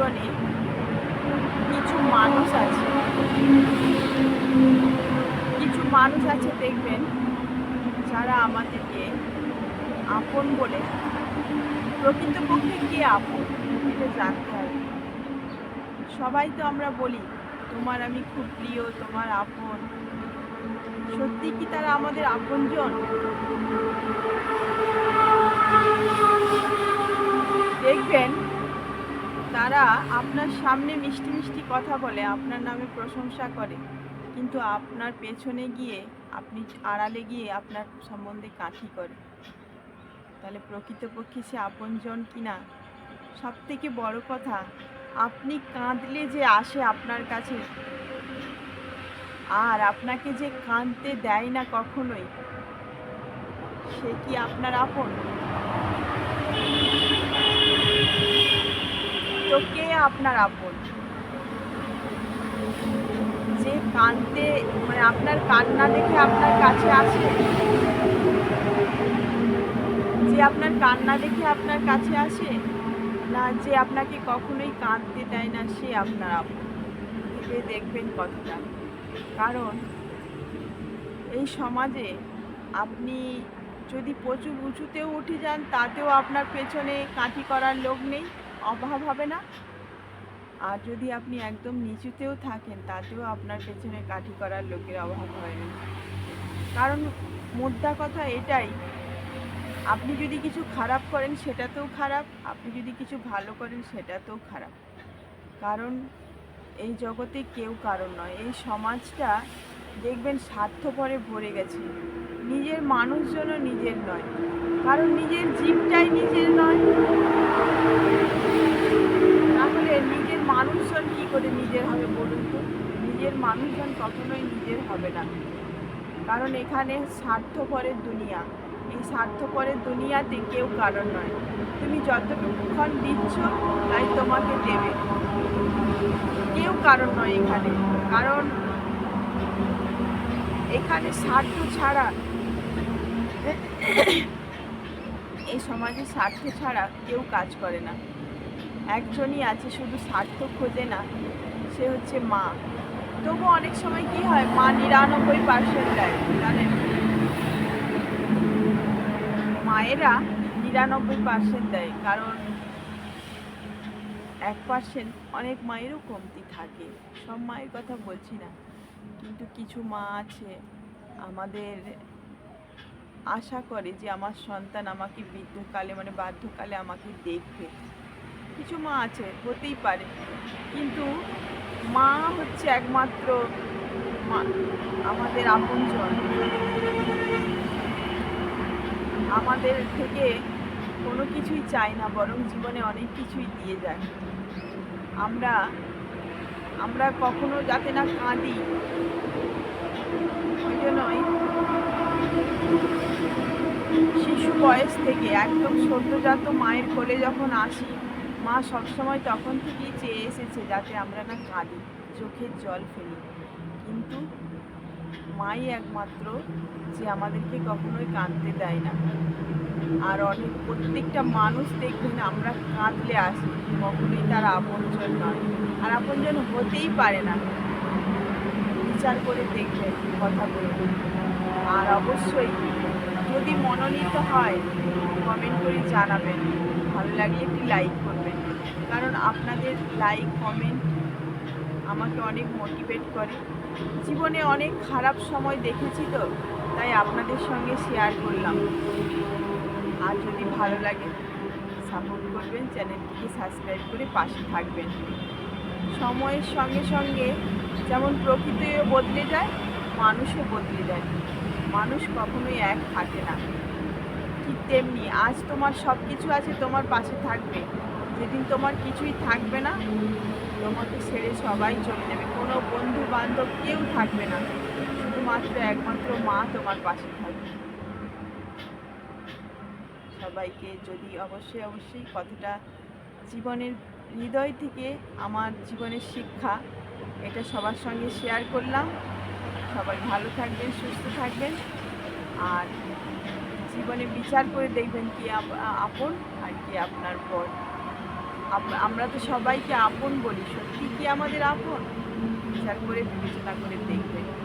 জীবনে কিছু মানুষ আছে। কিছু মানুষ আছে দেখবেন, যারা আমাদেরকে আপন বলে প্রকৃতপক্ষে কে আপন এটা জানতে হবে। সবাই তো আমরা বলি, তোমার আমি খুব প্রিয়, তোমার আপন। সত্যি কি তারা আমাদের আপনজন? দেখবেন তারা আপনার সামনে মিষ্টি মিষ্টি কথা বলে, আপনার নামে প্রশংসা করে। কিন্তু আপনার পেছনে গিয়ে, আপনি আড়ালে গিয়ে আপনার সম্বন্ধে কাঠি করে। তাহলে প্রকৃতপক্ষে সে আপনজন কিনা সব থেকে বড় কথা, আপনি কাঁদলে যে আসে আপনার কাছে, আর আপনাকে যে কাঁদতে দেয় না কখনোই, সে কি আপনার আপন? আপনার আপন। যে কাঁদতে মানে আপনার কান্না দেখে আপনার কাছে আসে যে আপনার কান্না দেখে আপনার কাছে আসে না যে আপনাকে কখনোই কাঁদতে দেয় না, সে আপনার আপন। দেখবেন কথাটা। কারণ এই সমাজে আপনি যদি প্রচুর উঁচুতেও উঠে যান, তাতেও আপনার পেছনে কাঠি করার লোক নেই, অভাব হবে না। আর যদি আপনি একদম নিচুতেও থাকেন, তাতেও আপনার পেছনে কাঠি করার লোকের অভাব হয় না। কারণ মোদ্দা কথা এটাই, আপনি যদি কিছু খারাপ করেন সেটাতেও খারাপ, আপনি যদি কিছু ভালো করেন সেটাতেও খারাপ। কারণ এই জগতে কেউ কারণ নয়, এই সমাজটা দেখবেন স্বার্থপরে ভরে গেছে। নিজের মানুষজনও নিজের নয়, কারণ নিজের জীবটাই নিজের নয়। তাহলে মানুষজন কি করে নিজের হবে বলুন তো? নিজের মানুষজন কখনোই নিজের হবে না। কারণ এখানে স্বার্থপরের দুনিয়া। এই স্বার্থপরের দুনিয়াতে কেউ কারণ নয়। তুমি যতটুকুক্ষণ দিচ্ছ, তাই তোমাকে দেবে। কেউ কারণ নয় এখানে। কারণ এখানে স্বার্থ ছাড়া এই সমাজে স্বার্থ ছাড়া কেউ কাজ করে না। একজনই আছে, শুধু স্বার্থ খোঁজে না, সে হচ্ছে মা। তবু অনেক সময় কি হয়, মা নিরানব্বই পার্সেন্ট দেয়, জানেন? মায়েরা নিরানব্বই পার্সেন্ট দেয়, কারণ এক পার্সেন্ট অনেক মায়েরও কমতি থাকে। সব মায়ের কথা বলছি না, কিন্তু কিছু মা আছে, আমাদের আশা করে যে আমার সন্তান আমাকে বৃদ্ধকালে মানে বাধ্যকালে আমাকে দেখবে। কিছু মা আছে, হতেই পারে। কিন্তু মা হচ্ছে একমাত্র আমাদের আপনজন। আমাদের থেকে কোনো কিছুই চায় না, বরং জীবনে অনেক কিছুই দিয়ে যায়। আমরা আমরা কখনো যাতে না কাঁদি। ওই জন্যই শিশু বয়স থেকে একদম সদ্যজাত মায়ের কোলে যখন আসি মা সবসময় তখন থেকেই চেয়ে এসেছে যাতে আমরা না কাঁদি, চোখের জল ফেলি। কিন্তু মাই একমাত্র যে আমাদেরকে কখনোই কাঁদতে দেয় না। আর অনেক, প্রত্যেকটা মানুষ দেখবেন আমরা কাঁদলে আসি, কখনোই তার আপনজন নয়। আর আপনজন হতেই পারে না। বিচার করে দেখবেন, কথা বলবেন। আর অবশ্যই যদি মনোনীত হয় কমেন্ট করে জানাবেন। ভালো লাগলে একটি লাইক করবেন। আপনাদের লাইক কমেন্ট আমাকে অনেক মোটিভেট করে। জীবনে অনেক খারাপ সময় দেখেছি তো, তাই আপনাদের সঙ্গে শেয়ার করলাম। আর যদি ভালো লাগে সাপোর্ট করবেন, চ্যানেলটিকে সাবস্ক্রাইব করে পাশে থাকবেন। সময়ের সঙ্গে সঙ্গে যেমন প্রকৃতিও বদলে যায়, মানুষও বদলে যায়। মানুষ কখনোই এক থাকে না। ঠিক তেমনি আজ তোমার সব কিছু আছে, তোমার পাশে থাকবে। যেদিন তোমার কিছুই থাকবে না। তোমাকে ছেড়ে সবাই চলে যাবে। কোনো বন্ধু বান্ধব কেউ থাকবে না। শুধুমাত্র একমাত্র মা তোমার পাশে থাকবে। সবাইকে যদি অবশ্যই অবশ্যই কথাটা জীবনের হৃদয় থেকে আমার জীবনের শিক্ষা, এটা সবার সঙ্গে শেয়ার করলাম। সবাই ভালো থাকবেন, সুস্থ থাকবেন। আর জীবনে বিচার করে দেখবেন কি আপন আর কি আপনার পর আমরা তো সবাইকে আপন বলি সত্যি কি আমাদের আপন? বিচার করে বিবেচনা করে দেখবেন।